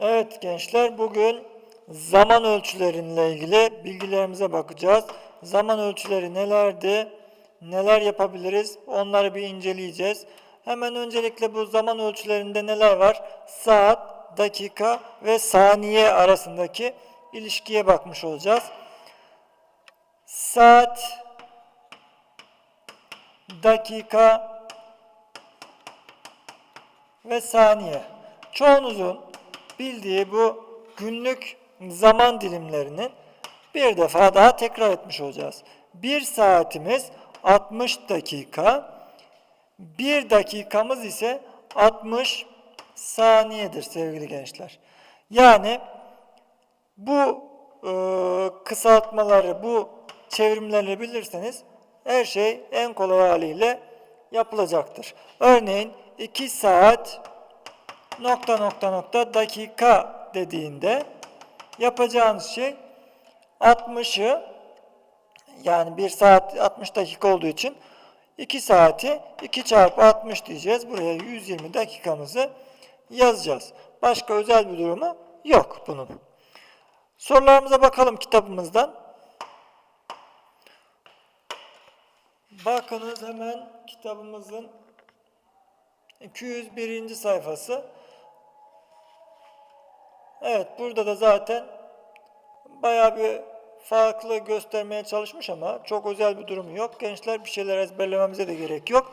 Evet gençler bugün zaman ölçülerinle ilgili bilgilerimize bakacağız. Zaman ölçüleri nelerdi? Neler yapabiliriz? Onları bir inceleyeceğiz. Hemen öncelikle bu zaman ölçülerinde neler var? Saat, dakika ve saniye arasındaki ilişkiye bakmış olacağız. Saat, dakika ve saniye. Çoğunuzun bildiği bu günlük zaman dilimlerini bir defa daha tekrar etmiş olacağız. Bir saatimiz 60 dakika, bir dakikamız ise 60 saniyedir sevgili gençler. Yani bu e, kısaltmaları, bu çevrimleri bilirseniz her şey en kolay haliyle yapılacaktır. Örneğin 2 saat nokta nokta nokta dakika dediğinde yapacağınız şey 60'ı yani 1 saat 60 dakika olduğu için 2 saati 2 çarpı 60 diyeceğiz. Buraya 120 dakikamızı yazacağız. Başka özel bir durumu yok bunun. Sorularımıza bakalım kitabımızdan. Bakınız hemen kitabımızın 201. sayfası. Evet burada da zaten bayağı bir farklı göstermeye çalışmış ama çok özel bir durum yok. Gençler bir şeyler ezberlememize de gerek yok.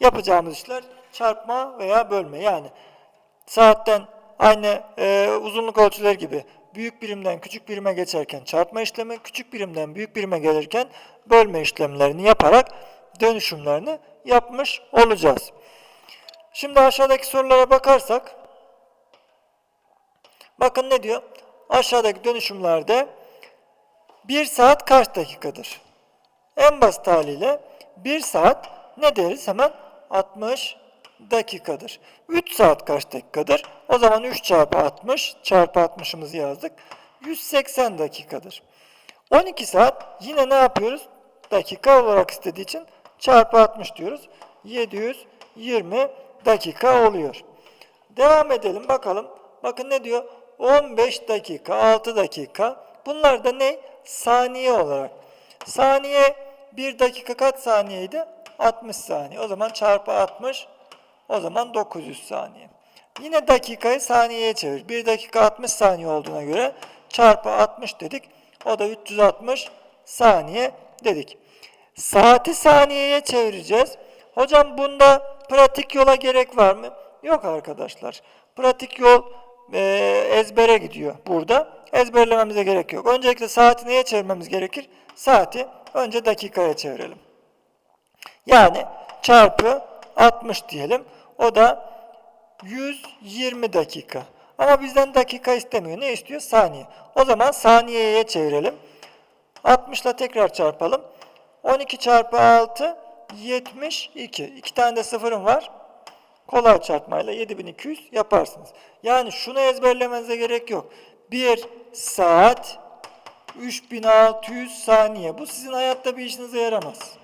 Yapacağımız işler çarpma veya bölme. Yani saatten aynı e, uzunluk ölçüleri gibi büyük birimden küçük birime geçerken çarpma işlemi, küçük birimden büyük birime gelirken bölme işlemlerini yaparak dönüşümlerini yapmış olacağız. Şimdi aşağıdaki sorulara bakarsak bakın ne diyor? Aşağıdaki dönüşümlerde 1 saat kaç dakikadır? En basit haliyle 1 saat ne deriz? Hemen 60 dakikadır. 3 saat kaç dakikadır? O zaman 3 çarpı 60 çarpı 60'ımızı yazdık. 180 dakikadır. 12 saat yine ne yapıyoruz? Dakika olarak istediği için çarpı 60 diyoruz. 720 dakika oluyor. Devam edelim bakalım. Bakın ne diyor? 15 dakika, 6 dakika. Bunlar da ne? Saniye olarak. Saniye 1 dakika kaç saniyeydi? 60 saniye. O zaman çarpı 60 o zaman 900 saniye. Yine dakikayı saniyeye çevir. 1 dakika 60 saniye olduğuna göre çarpı 60 dedik. O da 360 saniye dedik. Saati saniyeye çevireceğiz. Hocam bunda pratik yola gerek var mı? Yok arkadaşlar. Pratik yol ezbere gidiyor burada. Ezberlememize gerek yok. Öncelikle saati neye çevirmemiz gerekir? Saati önce dakikaya çevirelim. Yani çarpı 60 diyelim. O da 120 dakika. Ama bizden dakika istemiyor. Ne istiyor? Saniye. O zaman saniyeye çevirelim. 60 ile tekrar çarpalım. 12 çarpı 6 72. İki tane de sıfırım var. Kolay çarpmayla 7200 yaparsınız. Yani şunu ezberlemenize gerek yok. 1 saat 3600 saniye. Bu sizin hayatta bir işinize yaramaz.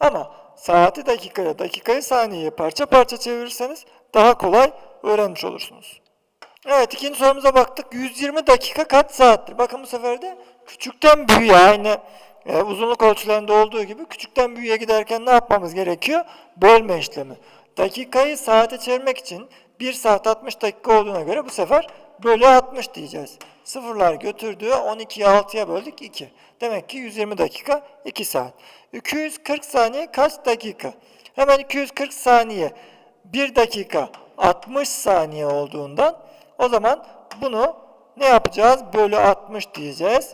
Ama saati dakikaya, dakikayı saniyeye parça parça çevirirseniz daha kolay öğrenmiş olursunuz. Evet ikinci sorumuza baktık. 120 dakika kaç saattir? Bakın bu sefer de küçükten büyüğe aynı e, uzunluk ölçülerinde olduğu gibi küçükten büyüğe giderken ne yapmamız gerekiyor? Bölme işlemi. Dakikayı saate çevirmek için 1 saat 60 dakika olduğuna göre bu sefer bölü 60 diyeceğiz. Sıfırlar götürdüğü 12'yi 6'ya böldük 2. Demek ki 120 dakika 2 saat. 240 saniye kaç dakika? Hemen 240 saniye 1 dakika 60 saniye olduğundan o zaman bunu ne yapacağız? Bölü 60 diyeceğiz.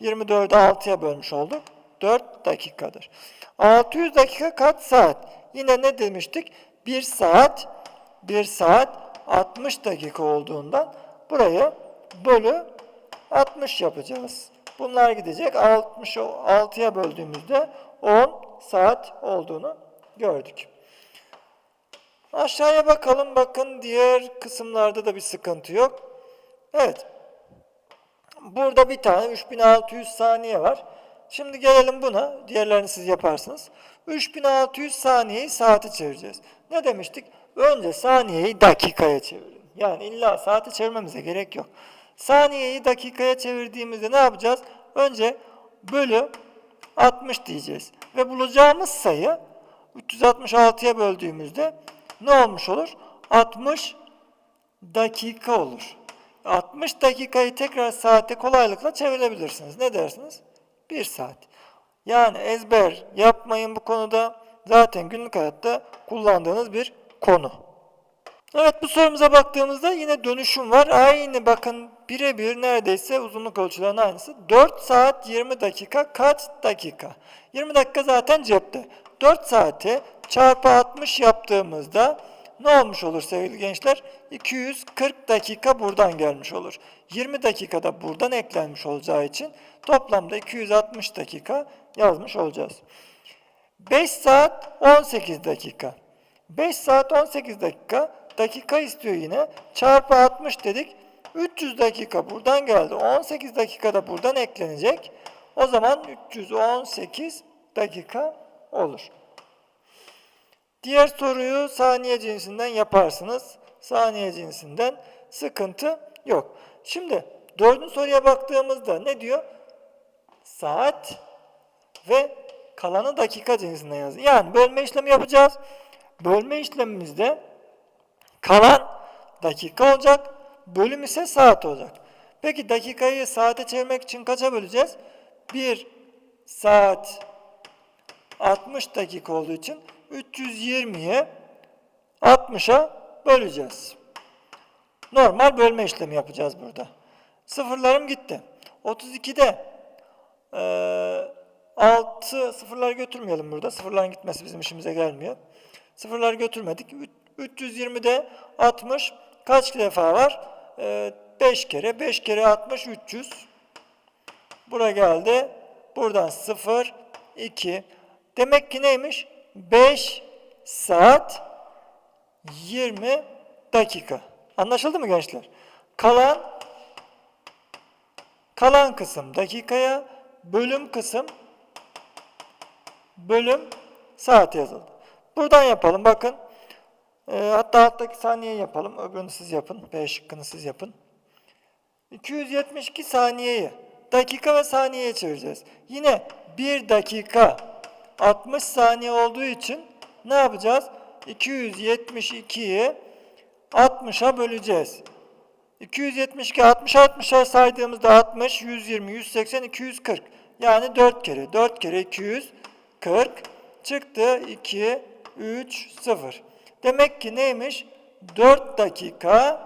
24'ü 6'ya bölmüş olduk. 4 dakikadır. 600 dakika kaç saat? Yine ne demiştik? 1 saat 1 saat 60 dakika olduğundan burayı bölü 60 yapacağız. Bunlar gidecek. 60'ı 6'ya böldüğümüzde 10 saat olduğunu gördük. Aşağıya bakalım. Bakın diğer kısımlarda da bir sıkıntı yok. Evet. Burada bir tane 3600 saniye var. Şimdi gelelim buna. Diğerlerini siz yaparsınız. 3600 saniyeyi saate çevireceğiz. Ne demiştik? Önce saniyeyi dakikaya çevirin. Yani illa saate çevirmemize gerek yok. Saniyeyi dakikaya çevirdiğimizde ne yapacağız? Önce bölü 60 diyeceğiz. Ve bulacağımız sayı 366'ya böldüğümüzde ne olmuş olur? 60 dakika olur. 60 dakikayı tekrar saate kolaylıkla çevirebilirsiniz. Ne dersiniz? 1 saat. Yani ezber yapmayın bu konuda. Zaten günlük hayatta kullandığınız bir konu. Evet bu sorumuza baktığımızda yine dönüşüm var. Aynı bakın birebir neredeyse uzunluk ölçülerinin aynısı. 4 saat 20 dakika kaç dakika? 20 dakika zaten cepte. 4 saati çarpı 60 yaptığımızda ne olmuş olur sevgili gençler? 240 dakika buradan gelmiş olur. 20 dakikada buradan eklenmiş olacağı için toplamda 260 dakika yazmış olacağız. 5 saat 18 dakika. 5 saat 18 dakika dakika istiyor yine. Çarpı 60 dedik. 300 dakika buradan geldi. 18 dakikada buradan eklenecek. O zaman 318 dakika olur. Diğer soruyu saniye cinsinden yaparsınız. Saniye cinsinden sıkıntı yok. Şimdi dördüncü soruya baktığımızda ne diyor? Saat ve kalanı dakika cinsinden yaz. Yani bölme işlemi yapacağız. Bölme işlemimizde kalan dakika olacak, bölüm ise saat olacak. Peki dakikayı saate çevirmek için kaça böleceğiz? 1 saat 60 dakika olduğu için 320'ye 60'a böleceğiz. Normal bölme işlemi yapacağız burada. Sıfırlarım gitti. 32'de eee 6 sıfırlar götürmeyelim burada. Sıfırların gitmesi bizim işimize gelmiyor. Sıfırlar götürmedik. Üç- 320'de 60 kaç defa var? 5 kere. 5 kere 60 300. Bura geldi. Buradan 0 2. Demek ki neymiş? 5 saat 20 dakika. Anlaşıldı mı gençler? Kalan kalan kısım dakikaya, bölüm kısım bölüm saate yazıldı. Buradan yapalım bakın. Ee, hatta alttaki saniye yapalım. Öbürünü siz yapın. B şıkkını siz yapın. 272 saniyeyi dakika ve saniyeye çevireceğiz. Yine 1 dakika 60 saniye olduğu için ne yapacağız? 272'yi 60'a böleceğiz. 272 60 60'a saydığımızda 60, 120, 180, 240. Yani 4 kere. 4 kere 240 çıktı 2 3 0. Demek ki neymiş? 4 dakika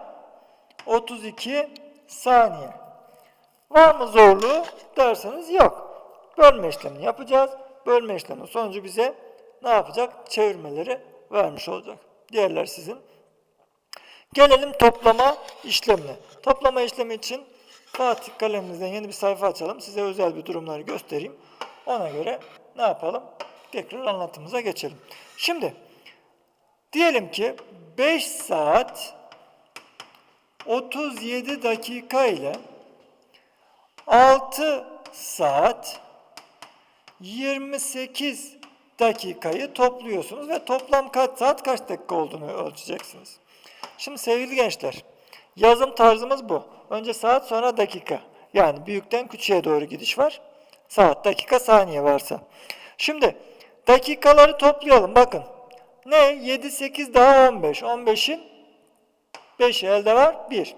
32 saniye. Var mı zorluğu derseniz yok. Bölme işlemini yapacağız. Bölme işleminin sonucu bize ne yapacak? Çevirmeleri vermiş olacak. Diğerler sizin. Gelelim toplama işlemine. Toplama işlemi için Fatih kalemimizden yeni bir sayfa açalım. Size özel bir durumları göstereyim. Ona göre ne yapalım? Tekrar anlatımıza geçelim. Şimdi diyelim ki 5 saat 37 dakika ile 6 saat 28 dakikayı topluyorsunuz ve toplam kaç saat kaç dakika olduğunu ölçeceksiniz. Şimdi sevgili gençler, yazım tarzımız bu. Önce saat sonra dakika. Yani büyükten küçüğe doğru gidiş var. Saat, dakika, saniye varsa. Şimdi dakikaları toplayalım. Bakın. Ne? 7, 8 daha 15. 15'in 5'i elde var. 1.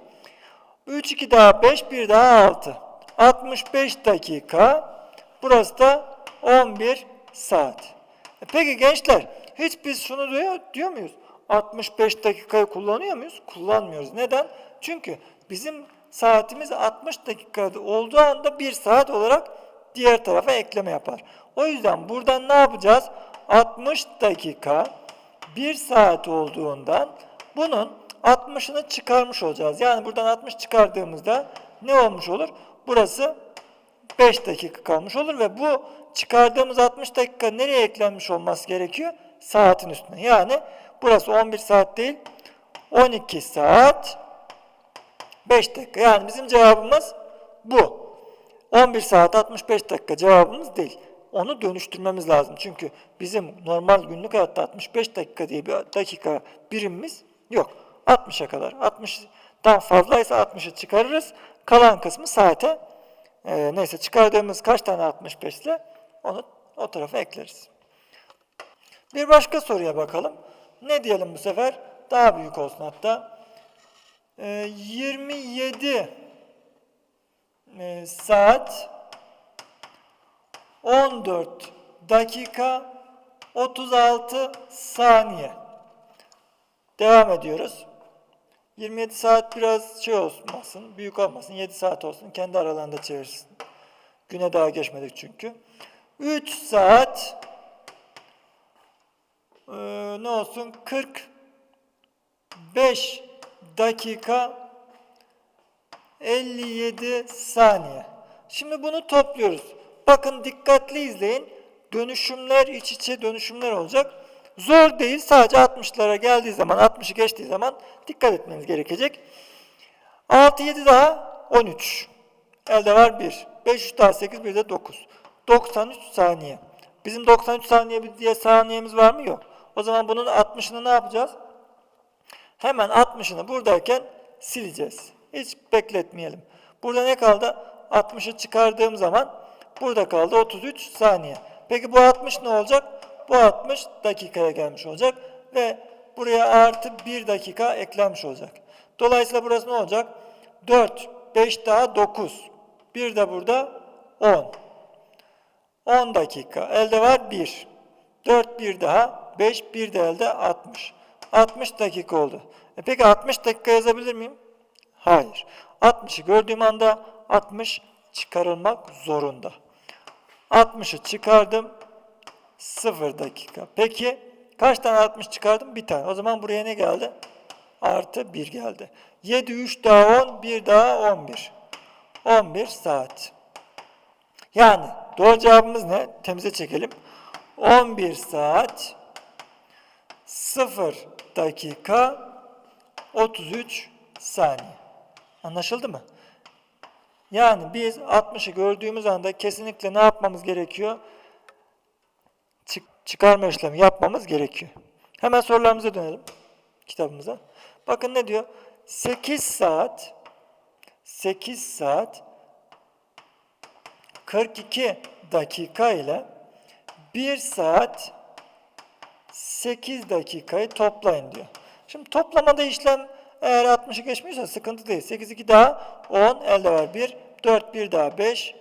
3, 2 daha 5, 1 daha 6. 65 dakika. Burası da 11 saat. E Peki gençler, hiç biz şunu diyor, diyor muyuz? 65 dakikayı kullanıyor muyuz? Kullanmıyoruz. Neden? Çünkü bizim saatimiz 60 dakikada olduğu anda 1 saat olarak diğer tarafa ekleme yapar. O yüzden buradan ne yapacağız? 60 dakika 1 saat olduğundan bunun 60'ını çıkarmış olacağız. Yani buradan 60 çıkardığımızda ne olmuş olur? Burası 5 dakika kalmış olur ve bu çıkardığımız 60 dakika nereye eklenmiş olması gerekiyor? Saatin üstüne. Yani burası 11 saat değil 12 saat 5 dakika. Yani bizim cevabımız bu. 11 saat 65 dakika cevabımız değil. Onu dönüştürmemiz lazım. Çünkü bizim normal günlük hayatta 65 dakika diye bir dakika birimimiz yok. 60'a kadar. 60'dan fazlaysa 60'ı çıkarırız. Kalan kısmı saate e, neyse çıkardığımız kaç tane 65 ise onu o tarafa ekleriz. Bir başka soruya bakalım. Ne diyelim bu sefer? Daha büyük olsun hatta. E, 27 e, saat 14 dakika 36 saniye. Devam ediyoruz. 27 saat biraz şey olmasın, büyük olmasın, 7 saat olsun. Kendi aralarında çevirsin. Güne daha geçmedik çünkü. 3 saat e, ne olsun? 45 dakika 57 saniye. Şimdi bunu topluyoruz. Bakın dikkatli izleyin. Dönüşümler iç içe dönüşümler olacak. Zor değil. Sadece 60'lara geldiği zaman, 60'ı geçtiği zaman dikkat etmeniz gerekecek. 6, 7 daha 13. Elde var 1. 5, 3 daha 8, 1 de 9. 93 saniye. Bizim 93 saniye diye saniyemiz var mı? Yok. O zaman bunun 60'ını ne yapacağız? Hemen 60'ını buradayken sileceğiz. Hiç bekletmeyelim. Burada ne kaldı? 60'ı çıkardığım zaman burada kaldı 33 saniye. Peki bu 60 ne olacak? Bu 60 dakikaya gelmiş olacak ve buraya artı 1 dakika eklenmiş olacak. Dolayısıyla burası ne olacak? 4, 5 daha 9. Bir de burada 10. 10 dakika. Elde var 1. 4 bir daha. 5 bir de elde 60. 60 dakika oldu. E peki 60 dakika yazabilir miyim? Hayır. 60'ı gördüğüm anda 60 çıkarılmak zorunda. 60'ı çıkardım. 0 dakika. Peki kaç tane 60 çıkardım? Bir tane. O zaman buraya ne geldi? Artı 1 geldi. 7, 3 daha 10, 1 daha 11. 11 saat. Yani doğru cevabımız ne? Temize çekelim. 11 saat 0 dakika 33 saniye. Anlaşıldı mı? Yani biz 60'ı gördüğümüz anda kesinlikle ne yapmamız gerekiyor? Çık çıkarma işlemi yapmamız gerekiyor. Hemen sorularımıza dönelim. Kitabımıza. Bakın ne diyor? 8 saat 8 saat 42 dakika ile 1 saat 8 dakikayı toplayın diyor. Şimdi toplamada işlem eğer 60'ı geçmiyorsa sıkıntı değil. 8 2 daha 10 elde var 1. 4 1 daha 5.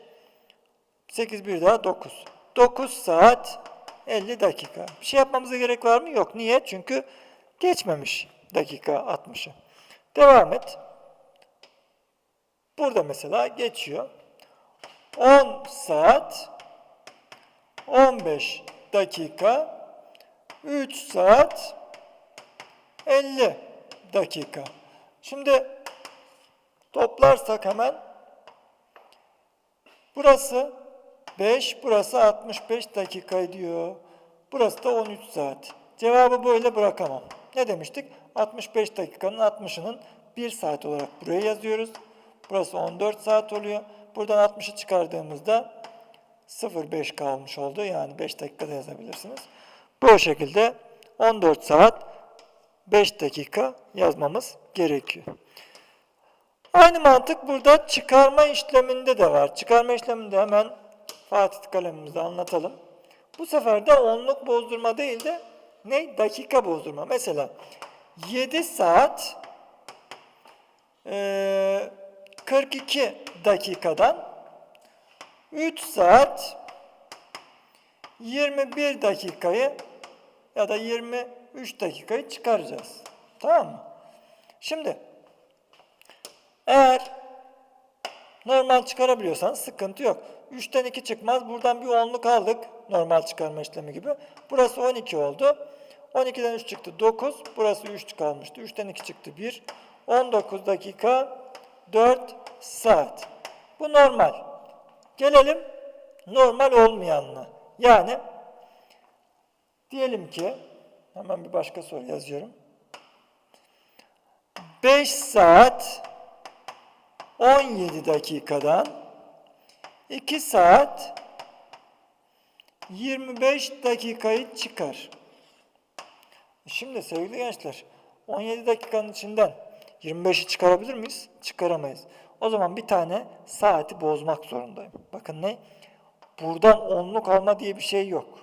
8 1 daha 9. 9 saat 50 dakika. Bir şey yapmamıza gerek var mı? Yok. Niye? Çünkü geçmemiş dakika 60'ı. Devam et. Burada mesela geçiyor. 10 saat 15 dakika 3 saat 50 dakika. Şimdi toplarsak hemen burası 5, burası 65 dakika diyor. Burası da 13 saat. Cevabı böyle bırakamam. Ne demiştik? 65 dakikanın 60'ının 1 saat olarak buraya yazıyoruz. Burası 14 saat oluyor. Buradan 60'ı çıkardığımızda 0,5 kalmış oldu. Yani 5 dakikada yazabilirsiniz. Bu şekilde 14 saat 5 dakika yazmamız gerekiyor. Aynı mantık burada çıkarma işleminde de var. Çıkarma işleminde hemen Fatih kalemimizde anlatalım. Bu sefer de onluk bozdurma değil de ne? Dakika bozdurma. Mesela 7 saat e, 42 dakikadan 3 saat 21 dakikayı ya da 23 dakikayı çıkaracağız. Tamam mı? Şimdi eğer normal çıkarabiliyorsan sıkıntı yok. 3'ten 2 çıkmaz. Buradan bir onluk aldık. Normal çıkarma işlemi gibi. Burası 12 oldu. 12'den 3 çıktı 9. Burası 3 kalmıştı. 3'ten 2 çıktı 1. 19 dakika 4 saat. Bu normal. Gelelim normal olmayanına. Yani diyelim ki hemen bir başka soru yazıyorum. 5 saat 17 dakikadan 2 saat 25 dakikayı çıkar. Şimdi sevgili gençler 17 dakikanın içinden 25'i çıkarabilir miyiz? Çıkaramayız. O zaman bir tane saati bozmak zorundayım. Bakın ne? Buradan onluk alma diye bir şey yok.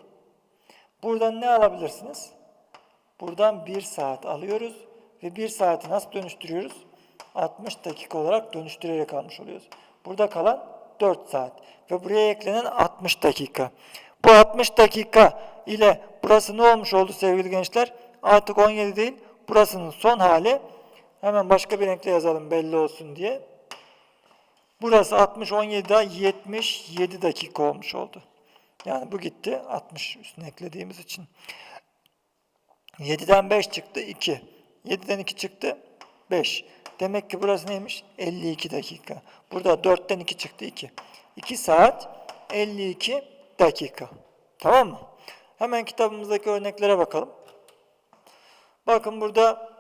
Buradan ne alabilirsiniz? Buradan 1 saat alıyoruz ve 1 saati nasıl dönüştürüyoruz? 60 dakika olarak dönüştürerek almış oluyoruz. Burada kalan 4 saat ve buraya eklenen 60 dakika. Bu 60 dakika ile burası ne olmuş oldu sevgili gençler? Artık 17 değil, burasının son hali. Hemen başka bir renkle yazalım belli olsun diye. Burası 60, 17 daha 77 dakika olmuş oldu. Yani bu gitti 60 üstüne eklediğimiz için. 7'den 5 çıktı 2. 7'den 2 çıktı 5. Demek ki burası neymiş? 52 dakika. Burada 4'ten 2 çıktı 2. 2 saat 52 dakika. Tamam mı? Hemen kitabımızdaki örneklere bakalım. Bakın burada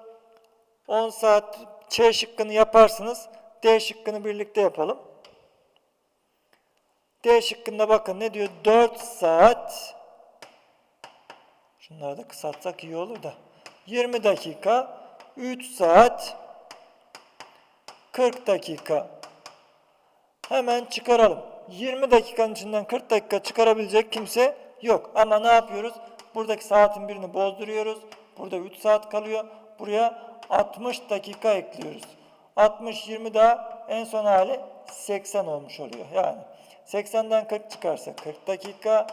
10 saat Ç şıkkını yaparsınız. D şıkkını birlikte yapalım. D şıkkında bakın ne diyor? 4 saat Şunları da kısaltsak iyi olur da. 20 dakika, 3 saat, 40 dakika. Hemen çıkaralım. 20 dakikanın içinden 40 dakika çıkarabilecek kimse yok. Ama ne yapıyoruz? Buradaki saatin birini bozduruyoruz. Burada 3 saat kalıyor. Buraya 60 dakika ekliyoruz. 60, 20 daha en son hali 80 olmuş oluyor. Yani 80'den 40 çıkarsa 40 dakika,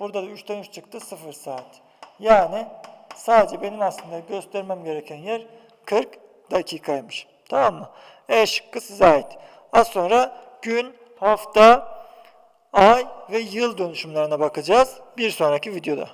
Burada da 3'ten 3 çıktı 0 saat. Yani sadece benim aslında göstermem gereken yer 40 dakikaymış. Tamam mı? E şıkkı size ait. Az sonra gün, hafta, ay ve yıl dönüşümlerine bakacağız bir sonraki videoda.